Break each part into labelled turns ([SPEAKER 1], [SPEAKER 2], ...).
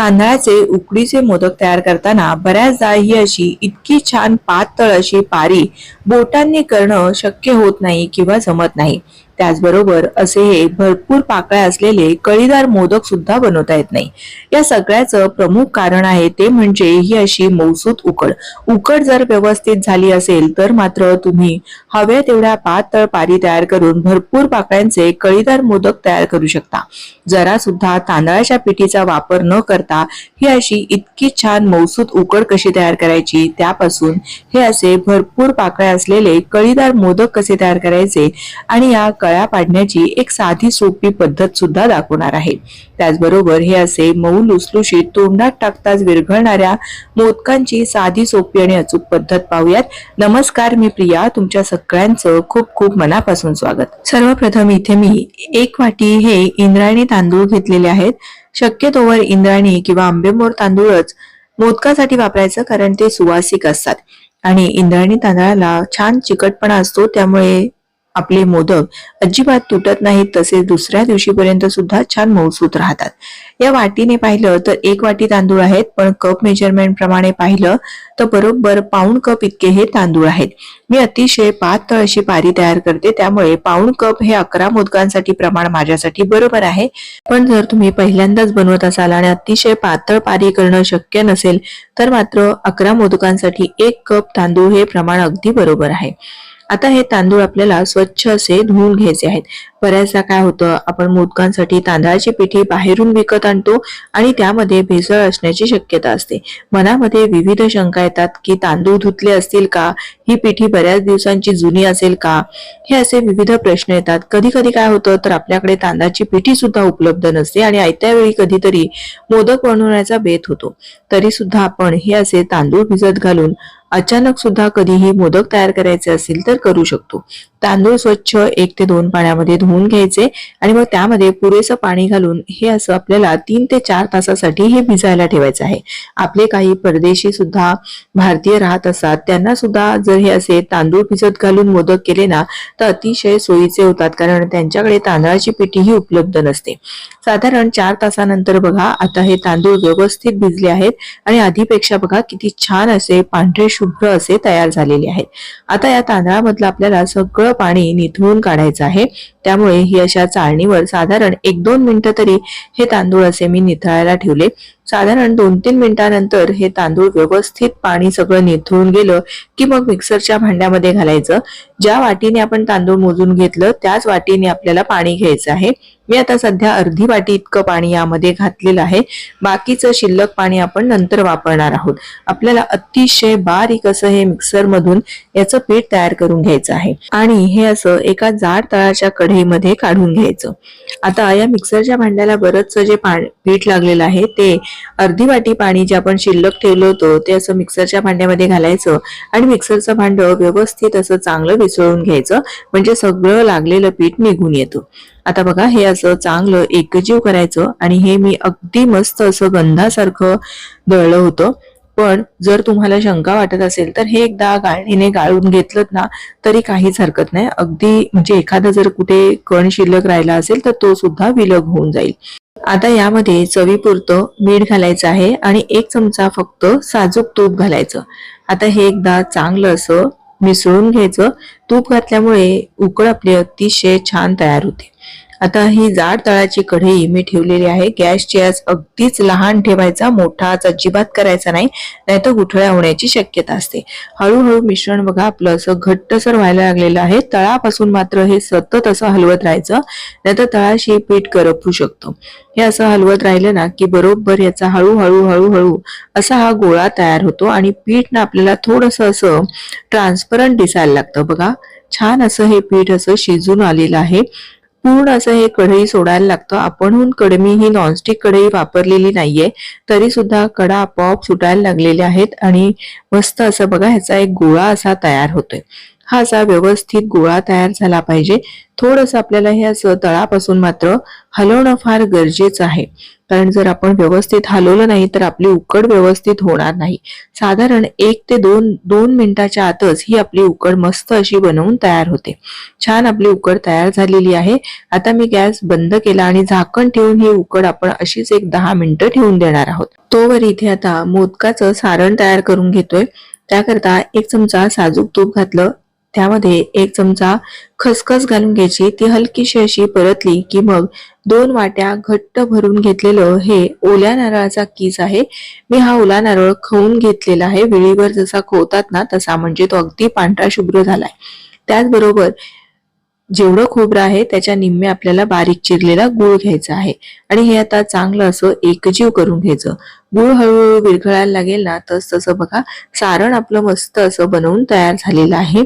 [SPEAKER 1] तांदळाचे उकडीचे मोदक तयार करताना बऱ्याचदा ही अशी इतकी छान पातळ अशी पारी बोटांनी करणं शक्य होत नाही किंवा जमत नाही. त्याचबरोबर असे हे भरपूर पाकळ्या असलेले कळीदार मोदक सुद्धा बनवता येत नाही. या सगळ्याचं प्रमुख कारण आहे ते म्हणजे ही अशी मौसूत उकड उकड जर व्यवस्थित झाली असेल तर मात्र तुम्ही हव्या तेवढ्या पातळ पारी तयार करून भरपूर पाकळ्यांचे कळीदार मोदक तयार करू शकता. जरा सुद्धा तांदळाच्या पिठीचा वापर न करता ही अशी इतकी छान मौसूत उकड कशी तयार करायची त्यापासून हे असे भरपूर पाकळ्या असलेले कळीदार मोदक कसे तयार करायचे आणि या कळ्या पाडण्याची एक साधी सोपी पद्धत सुद्धा दाखवणार आहे. त्याचबरोबर हे असे मऊ लुसलुशीत तोंडात टाकताच विरघळणाऱ्या मोदकांची साधी सोपी आणि अचूक पद्धत पाहूयात. नमस्कार मी प्रिया. तुमच्या सगळ्यांचं खूप खूप मनापासून स्वागत. सर्वप्रथम इथे मी एक वाटी हे इंद्रायणी तांदूळ घेतलेले आहेत. शक्यतोवर इंद्रायणी किंवा आंबेमोर तांदूळच मोदकासाठी वापरायचं कारण ते सुवासिक असतात. आणि इंद्रायणी तांदळाला छान चिकटपणा असतो त्यामुळे आपले मोदक अजिबात तुटत नाहीत तसेच दुसऱ्या दिवशीपर्यंत सुद्धा छान मऊसूत राहतात. या वाटीने पाहिलं तर एक वाटी तांदूळ आहेत पण कप मेजरमेंट प्रमाणे पाहिलं तर बरोबर पाऊण कप इतके हे तांदूळ आहेत. मी अतिशय पातळ अशी पारी तयार करते त्यामुळे पाऊण कप हे अकरा मोदकांसाठी प्रमाण माझ्यासाठी बरोबर आहे. पण जर तुम्ही पहिल्यांदाच बनवत असाल आणि अतिशय पातळ पारी करणं शक्य नसेल तर मात्र अकरा मोदकांसाठी एक कप तांदूळ हे प्रमाण अगदी बरोबर आहे. आता हे तांदूळ आपल्याला स्वच्छ असे धुवून घ्यायचे आहेत. बऱ्याचदा काय होतं आपण मोदकांसाठी तांदळाची पिठी बाहेरून विकत आणतो आणि त्यामध्ये भेसळ असण्याची शक्यता असते. मनामध्ये विविध शंका येतात की तांदूळ धुतले असतील का? ही पिठी बऱ्याच दिवसांची जुनी असेल का? हे असे विविध प्रश्न येतात. कधी कधी काय होतं तर आपल्याकडे तांदळाची पिठी सुद्धा उपलब्ध नसते आणि आयत्या वेळी कधीतरी मोदक बनवण्याचा बेत होतो. तरी सुद्धा आपण हे असे तांदूळ भिजत घालून अचानक सुद्धा कधीही मोदक तयार करायचे असेल तर करू शकतो. तांदूळ स्वच्छ एक ते दोन पाण्यामध्ये धुवून घ्यायचे आणि मग त्यामध्ये पुरेसं पाणी घालून हे असं आपल्याला तीन ते चार तासासाठी हे भिजायला ठेवायचं आहे. आपले काही परदेशी सुद्धा भारतीय राहत असतात त्यांना सुद्धा जर हे असे तांदूळ भिजत घालून मोदक केले ना तर अतिशय सोयीचे होतात कारण त्यांच्याकडे तांदळाची पिठीही उपलब्ध नसते. साधारण चार तासानंतर बघा आता हे तांदूळ व्यवस्थित भिजले आहेत आणि आधीपेक्षा बघा किती छान असे पांढरे शुभ्र असे तयार झालेले आहेत. आता या तांदळामधलं आपल्याला सगळं पाणी निथळून काढायचं आहे. त्यामुळे ही अशा चाळणीवर साधारण एक दोन मिनिटं तरी हे तांदूळ असे मी निथळायला ठेवले. साधारण दोन तीन मिनिटानंतर हे तांदूळ व्यवस्थित पाणी सगळं निथळून गेलं की मग मिक्सरच्या भांड्यामध्ये घालायचं. ज्या वाटीने आपण तांदूळ मोजून घेतलं त्याच वाटीने आपल्याला पाणी घ्यायचं आहे. मी आता सध्या अर्धी वाटी इतकं पाणी यामध्ये घातलेलं आहे. बाकीचं शिल्लक पाणी आपण नंतर वापरणार आहोत. आपल्याला अतिशय बारीक असं हे मिक्सर मधून याचं पीठ तयार करून घ्यायचं आहे. आणि हे असं एका जाड तळाच्या कढईमध्ये काढून घ्यायचं. आता या मिक्सरच्या भांड्याला बरंचसं जे पा पीठ लागलेलं आहे ते अर्धी वाटी पाणी जे आपण शिल्लक ठेवलं होतं ते असं मिक्सरच्या भांड्यामध्ये घालायचं आणि मिक्सरचं भांड व्यवस्थित असं चांगलं मिसळून घ्यायचं. म्हणजे सगळं लागलेलं पीठ निघून येतं. आता बघा हे असं चांगलं एकजीव करायचं आणि हे मी अगदी मस्त असं गंधासारखं दळलं होतं. पण जर तुम्हाला शंका वाटत असेल तर हे एकदा गाळणीने गाळून घेतलं ना तरी काहीच हरकत नाही. अगदी म्हणजे एखादा जर कुठे कण शिल्लक राहिला असेल तर तो सुद्धा विलग होऊन जाईल. आता यामध्ये चवीपुरतं मीठ घालायचं आहे आणि एक चमचा फक्त साजूक तूप घालायचं. आता हे एकदा चांगलं असं मिसळून घ्यायचं. तूप घातल्यामुळे उकळ आपली अतिशय छान तयार होते. आता ही जाड तळाची कढई मी ठेवलेली आहे. गॅसची आज अगदीच लहान ठेवायचा मोठा अजिबात करायचा नाही नाहीतर गुठळ्या होण्याची शक्यता असते. हळूहळू मिश्रण बघा आपलं असं घट्टसर व्हायला लागलेलं आहे. तळापासून मात्र हे सतत असं हलवत राहायचं नाहीतर तळाशी पीठ करपू शकतो. हे असं हलवत राहिलं ना की बरोबर याचा हळूहळू हळूहळू असा हा गोळा तयार होतो आणि पीठ ना आपल्याला थोडस असं ट्रान्सपरंट दिसायला लागतं. बघा छान असं हे पीठ असं शिजून आलेलं आहे. पूर्ण असं हे कढई सोडायला लागतं. आपणहून कडमी ही नॉनस्टिक कढई वापरलेली नाहीये. तरी सुद्धा कडा आपोआप सुटायला लागलेल्या आहेत आणि मस्त असं बघा ह्याचा एक गोळा असा तयार होतोय. हा असा व्यवस्थित गोळा तयार झाला पाहिजे. थोडंसं आपल्याला हे असं तळापासून मात्र हलवणं फार गरजेचं आहे. कारण जर आपण व्यवस्थित हलवलं नाही तर आपली उकड व्यवस्थित होणार नाही. साधारण एक ते दोन दोन मिनिटाच्या आतच ही आपली उकड मस्त अशी बनवून तयार होते. छान आपली उकड तयार झालेली आहे. आता मी गॅस बंद केला आणि झाकण ठेवून ही उकड आपण अशीच एक दहा मिनिटं ठेवून देणार आहोत. तोवर इथे आता मोदकाचं सारण तयार करून घेतोय. त्याकरता एक चमचा साजूक तूप घातलं. त्यामध्ये एक चमचा खसखस घालून घ्यायची ती हलकीशी अशी परतली की मग दोन वाट्या घट्ट भरून घेतलेलं हे ओल्या नारळाचा किस आहे. मी हा ओला नारळ खवून घेतलेला आहे. वेळीवर जसा खोवतात ना तसा म्हणजे तो अगदी पांढरा शुभ्र झालाय. त्याचबरोबर जेवढं खोबरं आहे त्याच्या निम्मे आपल्याला बारीक चिरलेला गुळ घ्यायचा आहे. आणि हे आता चांगलं असं एकजीव करून घ्यायचं. गुळ हळूहळू विरघळायला लागेल ना तस तसं बघा सारण आपलं मस्त असं बनवून तयार झालेलं आहे.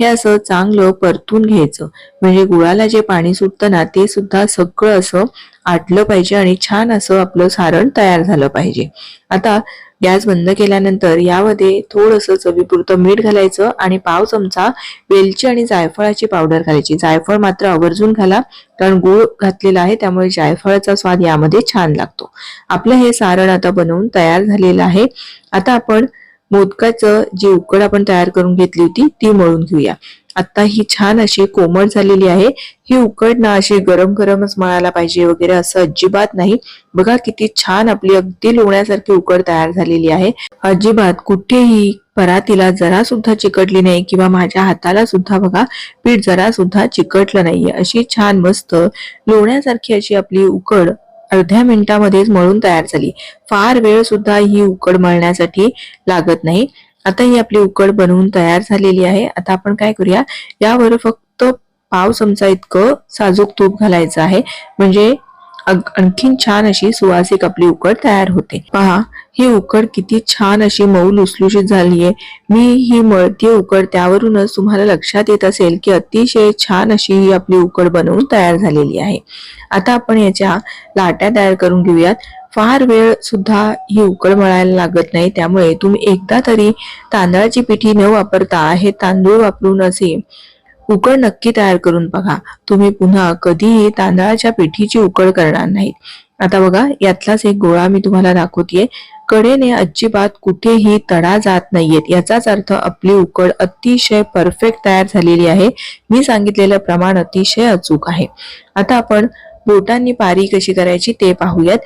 [SPEAKER 1] हे असं चांगलं परतून घ्यायचं. म्हणजे गुळाला जे पाणी सुटतं ना ते सुद्धा सगळं असं आटलं पाहिजे आणि छान असं आपलं सारण तयार झालं पाहिजे. आता गॅस बंद केल्यानंतर यामध्ये थोडंसं चवीपुरतं मीठ घालायचं आणि पाव चमचा वेलची आणि जायफळाची पावडर घालायची. जायफळ मात्र आवर्जून घाला कारण गूळ घातलेला आहे त्यामुळे जायफळाचा स्वाद यामध्ये छान लागतो. आपलं हे सारण आता बनवून तयार झालेलं आहे. आता आपण मोदकाचं जी उकड आपण तयार करून घेतली होती ती मळून घेऊया. आता ही छान अशी कोमट झालेली आहे. ही उकड ना अशी गरम गरमच मळायला पाहिजे वगैरे असं अजिबात नाही. बघा किती छान आपली अगदी लोण्यासारखी उकड तयार झालेली आहे. अजिबात कुठेही परातीला जरा सुद्धा चिकटली नाही किंवा माझ्या हाताला सुद्धा बघा पीठ जरा सुद्धा चिकटलं नाहीये. अशी छान मस्त लोण्यासारखी अशी आपली उकड अर्ध्या मिनिटामध्येच मळून तयार झाली. फार वेळ सुद्धा ही उकड मळण्यासाठी लागत नाही. आता ही आपली उकड बनवून तयार झालेली आहे. आता आपण काय करूया यावर फक्त पाव चमचा इतकं साजूक तूप घालायचं आहे. म्हणजे आणखीन छान अशी सुवासिक आपली उकड तयार होते. पहा ही उकड किती छान अशी मऊ लुसलुशीत झालीये मी ही मळती उकड त्यावरूनच तुम्हाला लक्षात येत असेल की अतिशय छान अशी ही आपली उकड बनवून तयार झालेली आहे. आता आपण याच्या लाट्या तयार करून घेऊयात. फार वेळ सुद्धा ही उकळ मळायला लागत नाही. त्यामुळे तुम्ही एकदा तरी तांदळाची पिठी न वापरता हे तांदूळ वापरून असे उकळ नक्की तयार करून बघा. तुम्ही पुन्हा कधीही तांदळाच्या पिठीची उकळ करणार नाहीत. आता बघा यातलाच एक गोळा मी तुम्हाला दाखवतेय. कडेने अजिबात कुठेही तडा जात नाहीयेत. याचाच अर्थ आपली उकड अतिशय परफेक्ट तयार झालेली आहे. मी सांगितलेलं प्रमाण अतिशय अचूक आहे. आता आपण बोटांनी पारी कशी करायची ते पाहूयात.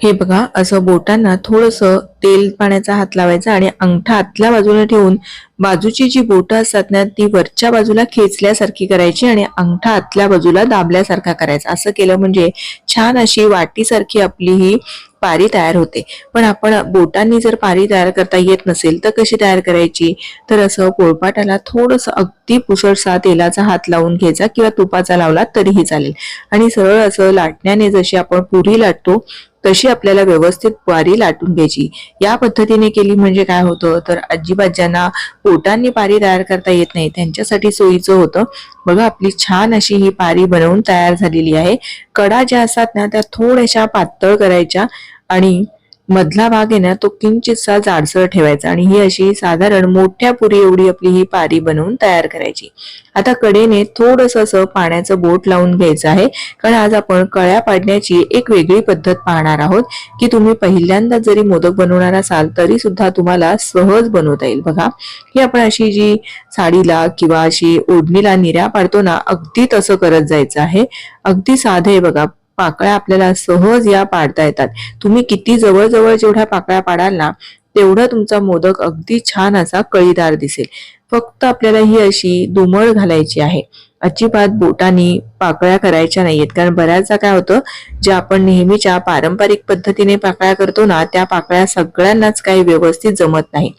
[SPEAKER 1] हे बघा असं बोटांना थोडस तेल पाण्याचा हात लावायचा आणि अंगठा आतल्या बाजूला ठेवून बाजूची जी बोटं असतात ना ती वरच्या बाजूला खेचल्यासारखी करायची आणि अंगठा आतल्या बाजूला दाबल्यासारखा करायचा. असं केलं म्हणजे छान अशी वाटीसारखी आपली ही पारी तयार होते. पण आपण बोटांनी जर पारी तयार करता येत नसेल तर कशी तयार करायची? तर असं पोळपाटाला थोडस अगदी पुसळसा तेलाचा हात लावून घ्यायचा किंवा तुपाचा लावला तरीही चालेल. आणि सरळ असं लाटण्याने जशी आपण पुरी लाटतो तशी आपल्याला व्यवस्थित पारी लाटून घ्यायची. या पद्धतीने केली म्हणजे काय होतं? तर अजिबात ज्यांना पोटांनी पारी तयार करता येत नाही त्यांच्यासाठी सोयीचं होतं. बघा आपली छान अशी ही पारी बनवून तयार झालेली आहे. कडा ज्या असतात ना त्या थोड्याशा पातळ करायच्या आणि मधला भाग आहे ना तो किंचितसा जाडसर ठेवायचा आणि ही अशी साधारण मोठ्या पुरी एवढी आपली ही पारी बनवून तयार करायची. आता कडेने थोडस असं पाण्याचं बोट लावून घ्यायचं आहे कारण आज आपण कळ्या पाडण्याची एक वेगळी पद्धत पाहणार आहोत की तुम्ही पहिल्यांदा जरी मोदक बनवणार असाल तरी सुद्धा तुम्हाला सहज बनवता येईल. बघा ही आपण अशी जी साडीला किंवा अशी ओढणीला निऱ्या पाडतो ना अगदी तसं करत जायचं आहे. अगदी साधे बघा पाकळ्या आपल्याला सहज या पाडता येतात. तुम्ही किती जवळजवळ जेवढ्या पाकळ्या पाडाल ना तेवढा तुमचा मोदक अगदी छान असा कळीदार दिसेल. फक्त आपल्याला ही अशी दुमळ घालायची आहे. अजिबात बोटानी पाकळ्या करायच्या नाहीयेत. कारण बऱ्याचदा काय होतं ज्या आपण नेहमीच्या पारंपरिक पद्धतीने पाकळ्या करतो ना त्या पाकळ्या सगळ्यांनाच काही व्यवस्थित जमत नाही.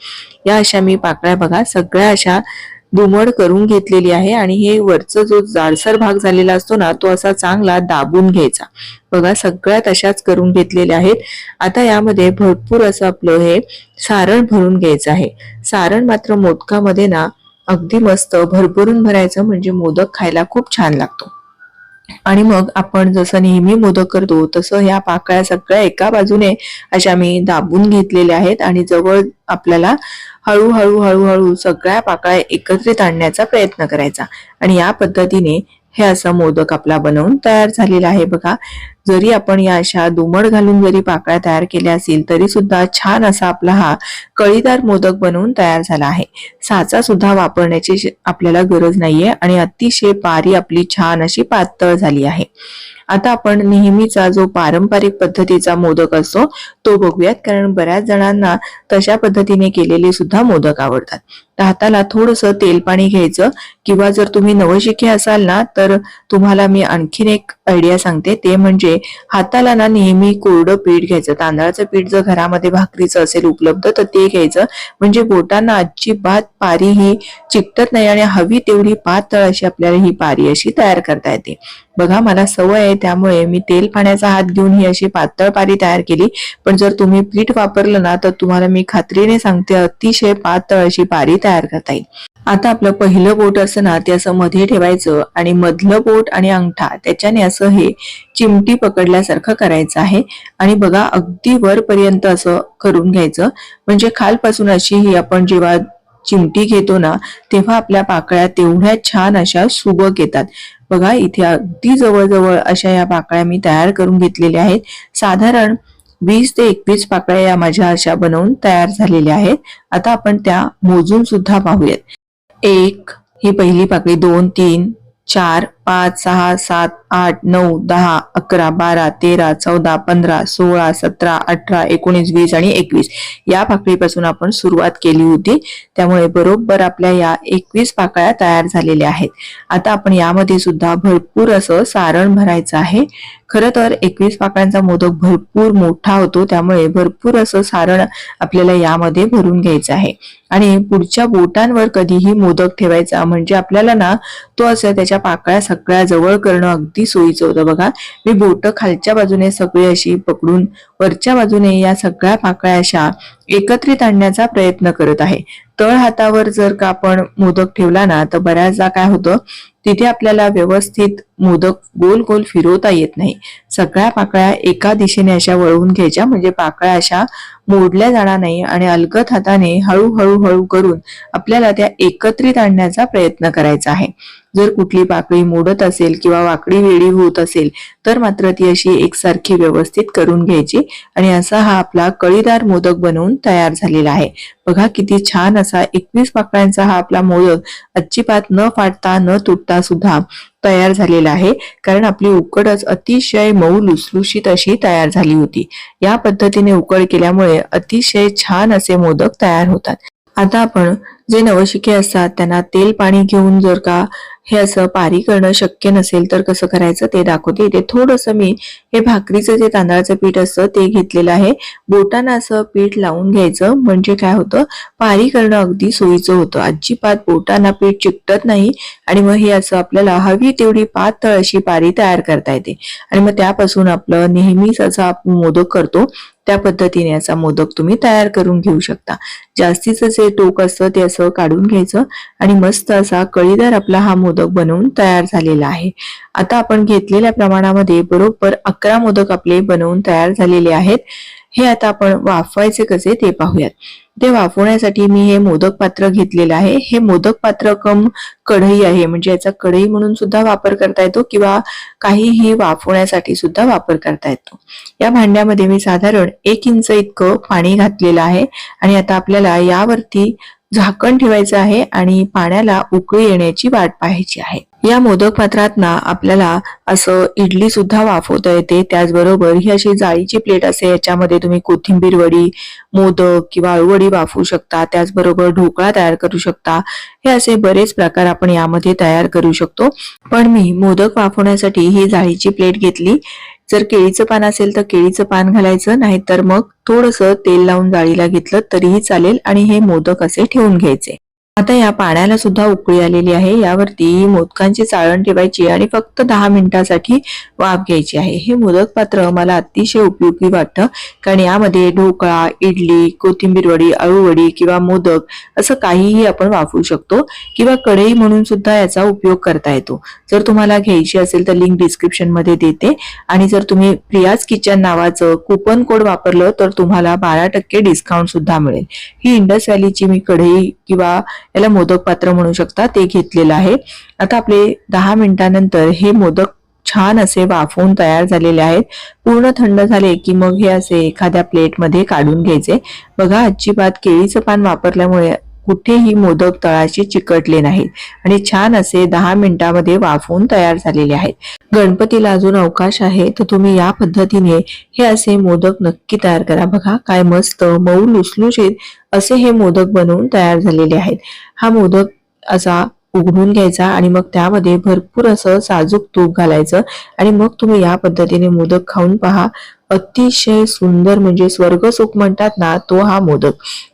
[SPEAKER 1] या अशा मी पाकळ्या बघा सगळ्या अशा दुमड करून घेतलेली आहे आणि हे वरचा जो जाडसर भाग झालेला असतो ना तो असा चांगला दाबून घ्यायचा. बघा सगळ्यात अशाच करून घेतलेल्या आहेत. आता यामध्ये भरपूर असं आपलं हे सारण भरून घ्यायचं आहे. सारण मात्र मोदकामध्ये ना अगदी मस्त भरभरून भरायचं म्हणजे मोदक खायला खूप छान लागतो. आणि मग आपण जसं नेहमी मोदक करतो तसं ह्या पाकळ्या सगळ्या एका बाजूने अशा मी दाबून घेतलेल्या आहेत आणि जवळ आपल्याला हळूहळू हळूहळू सगळ्या पाकळ्या एकत्रित आणण्याचा प्रयत्न करायचा. आणि या पद्धतीने हे असं मोदक आपला बनवून तयार झालेला आहे बघा. जरी आपण या अशा दुमड घालून जरी पाकळ्या तयार केल्या असतील तरी सुद्धा छान असा आपला हा कळीदार मोदक बनवून तयार झाला आहे. साचा सुद्धा वापरण्याची आपल्याला गरज नाहीये आणि अतिशय पारी आपली छान अशी पातळ झाली आहे. आता आपण नेहमीचा जो पारंपरिक पद्धतीचा मोदक असतो तो बघूयात. कारण बऱ्याच जणांना तशा पद्धतीने केलेले सुद्धा मोदक आवडतात. हाताला थोडस तेल पाणी घ्यायचं किंवा जर तुम्ही नवशिके असाल ना तर तुम्हाला मी आणखीन एक आयडिया सांगते. ते म्हणजे हाताला ना नेहमी कोरडं पीठ घ्यायचं. तांदळाचं पीठ जर घरामध्ये भाकरीचं असेल उपलब्ध तर ते घ्यायचं. म्हणजे बोटांना अजिबात पारी ही चिकटत नाही आणि हवी तेवढी पातळ अशी आपल्याला ही पारी अशी तयार करता येते. बघा मला सवय आहे त्यामुळे मी तेल पाण्याचा हात घेऊन ही अशी पातळ पारी तयार केली. पण जर तुम्ही पीठ वापरलं ना तर तुम्हाला मी खात्रीने सांगते अतिशय पातळ अशी पारी तयार करता येईल. आता आपलं पहिलं बोट असं ना ते असं मध्ये ठेवायचं आणि मधलं बोट आणि अंगठा त्याच्याने असं हे चिमटी पकडल्यासारखं करायचं आहे. आणि बघा अगदी वरपर्यंत असं करून घ्यायचं. म्हणजे खालपासून अशी ही आपण जेव्हा चिमटी घेतो ना तेव्हा आपल्या पाकळ्या तेवढ्या छान अशा सुबक येतात. बघा इथे अगदी जवळजवळ अशा या पाकळ्या मी तयार करून घेतलेल्या आहेत. साधारण वीस ते एकवीस पाकळ्या या माझ्या अशा बनवून तयार झालेल्या आहेत. आता आपण त्या मोजून सुद्धा पाहूयात. एक ही पहिली पाकळी दोन तीन चार पाच सहा सात आठ नऊ दहा अकरा बारा तेरा चौदा पंधरा सोळा सतरा अठरा एकोणीस वीस आणि एकवीस या पाकळीपासून आपण सुरुवात केली होती. त्यामुळे बरोबर आपल्या या एकवीस पाकळ्या तयार झालेल्या आहेत. आता आपण यामध्ये सुद्धा भरपूर असं सारण भरायचं आहे. खरं तर एकवीस पाकळ्यांचा मोदक भरपूर मोठा होतो. त्यामुळे भरपूर असं सारण आपल्याला यामध्ये भरून घ्यायचं आहे. आणि पुढच्या बोटांवर कधीही मोदक ठेवायचा म्हणजे आपल्याला ना तो असं त्याच्या पाकळ्या सगळ्या जवळ करणं अगदी सोयीचं होतं. बघा मी बोट खालच्या बाजूने सगळी अशी पकडून वरच्या बाजूने या सगळ्या पाकळ्या अशा एकत्रित आणण्याचा प्रयत्न करत आहे. तळ हातावर जर का आपण मोदक ठेवला ना तर बऱ्याचदा काय होतं तिथे आपल्याला व्यवस्थित मोदक गोल गोल फिरवता येत नाही. सगळ्या पाकळ्या एका दिशेने अशा वळवून घ्यायच्या म्हणजे पाकळ्या अशा मोडल्या जाणार नाही आणि अलगत हाताने हळूहळू हळू करून आपल्याला त्या एकत्रित आणण्याचा प्रयत्न करायचा आहे. जर कुठली पाकळी मोडत असेल किंवा वाकडी वेळी होत असेल तर मात्र ती अशी एकसारखी व्यवस्थित करून घ्यायची आणि असा हा आपला कळीदार मोदक बनवून तयार झालेला आहे. बघा किती छान असा एकवीस पाकळ्यांचा हा आपला मोदक अजिबात न फाटता न तुटता सुद्धा तयार झालेला आहे. कारण आपली उकडच अतिशय मऊ लुसलुशीत अशी तयार झाली होती. या पद्धतीने उकड केल्यामुळे अतिशय छान असे मोदक तयार होतात. आता आपण जे नवशिके असतात त्यांना तेल पाणी घेऊन जर का हे असं पारी करणं शक्य नसेल तर कसं करायचं ते दाखवते. इथे थोडंसं मी हे भाकरीचं जे तांदळाचं पीठ असतं ते घेतलेलं आहे. बोटांना असं पीठ लावून घ्यायचं. म्हणजे काय होतं? पारी करणं अगदी सोयीचं होतं. अजिबात बोटांना पीठ चिकटत नाही आणि मग हे असं आपल्याला हवी तेवढी पातळ अशी पारी तयार करता येते. आणि मग त्यापासून आपलं नेहमीच असं आपण मोदक करतो. त्या पद्धतीने असा मोदक तुम्ही तयार करून घेऊ शकता. जास्तीचं जे टोक असतं ते असं काढून घ्यायचं. आणि मस्त असा कळीदार आपला हा मोदक बनवून तयार झालेला आहे. आता आपण घेतलेल्या प्रमाणामध्ये बरोबर अकरा मोदक आपले बनवून तयार झालेले आहेत. हे आता आपण वाफवायचे कसे ते पाहूयात. ते वाफवण्यासाठी मी हे मोदक पात्र घेतलेलं आहे. हे मोदक पात्र कम कढई आहे. म्हणजे याचा कढई म्हणून सुद्धा वापर करता येतो किंवा काहीही वाफवण्यासाठी सुद्धा वापर करता येतो. या भांड्यामध्ये मी साधारण एक इंच इतकं पाणी घातलेलं आहे. आणि आता आपल्याला यावरती झाकण ठेवायचं आहे आणि पाण्याला उकळी येण्याची वाट पाहायची आहे. या मोदक पात्रात ना आपल्याला असं इडली सुद्धा वाफवता येते. त्याचबरोबर ही अशी जाळीची प्लेट असते याच्यामध्ये तुम्ही कोथिंबीर वडी मोदक किंवा अळूवडी वाफवू शकता. त्याचबरोबर ढोकळा तयार करू शकता. हे असे बरेच प्रकार आपण यामध्ये तयार करू शकतो. पण मी मोदक वाफवण्यासाठी ही जाळीची प्लेट घेतली. जर केळीचं पान असेल तर केळीचं पान घालायचं नाहीतर मग थोडंसं तेल लावून जाळीला घेतलं तरीही चालेल आणि हे मोदक असे ठेवून घ्यायचे. आता या पाण्याला सुद्धा उकळी आलेली आहे. यावरती मोदकांची चाळण ठेवायची आणि फक्त दहा मिनिटासाठी वाफ घ्यायची आहे. हे मोदक पात्र मला अतिशय उपयोगी वाटतं कारण यामध्ये ढोकळा इडली कोथिंबीर वडी अळूवडी किंवा मोदक असं काहीही आपण वापरू शकतो किंवा कढई म्हणून सुद्धा याचा उपयोग करता येतो. जर तुम्हाला घ्यायची असेल तर लिंक डिस्क्रिप्शनमध्ये देते. आणि जर तुम्ही प्रियाज किचन नावाचं कुपन कोड वापरलं तर तुम्हाला बारा टक्के डिस्काउंट सुद्धा मिळेल. ही इंडस व्हॅलीची मी कढई किंवा याला मोदक पात्र म्हणू शकता ते घेतलेलं आहे. आता आपले दहा मिनिटानंतर हे मोदक छान असे वाफवून तयार झालेले आहेत. पूर्ण थंड झाले की मग हे असे एखाद्या प्लेटमध्ये काढून घ्यायचे. बघा अजिबात केळीचं पान वापरल्यामुळे कुठेही मोदक तळाशी चिकटले नाहीत आणि छान असे दहा मिनिटांमध्ये वाफवून तयार झालेले आहेत. गणपतीला अजून अवकाश आहे तर तुम्ही या पद्धतीने हे असे मोदक नक्की तयार करा. बघा काय मस्त मऊ लुसलुशीत असे हे मोदक बनवून तयार झालेले आहेत. हा मोदक असा उघडून घ्यायचा आणि मग त्यामध्ये भरपूर असं साजूक तूप घालायचं. आणि मग तुम्ही या पद्धतीने मोदक खाऊन पहा. अतिशय सुंदर म्हणजे स्वर्ग सुख म्हणतात ना तो हा मोदक.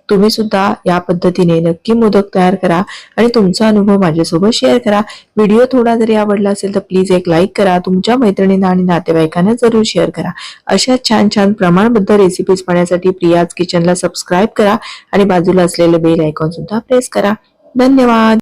[SPEAKER 1] तुम्ही सुद्धा या पद्धतीने नक्की मोदक तयार करा आणि तुमचा अनुभव माझ्यासोबत शेअर करा. व्हिडिओ थोडा जरी आवडला असेल तर प्लीज एक लाईक करा. तुमच्या मैत्रिणींना आणि नातेवाईकांना जरूर शेअर करा. अशा छान छान प्रमाणबद्ध रेसिपीज पाहण्यासाठी प्रियाज किचनला सबस्क्राईब करा आणि बाजूला असलेलं बेल आयकॉन सुद्धा प्रेस करा. धन्यवाद!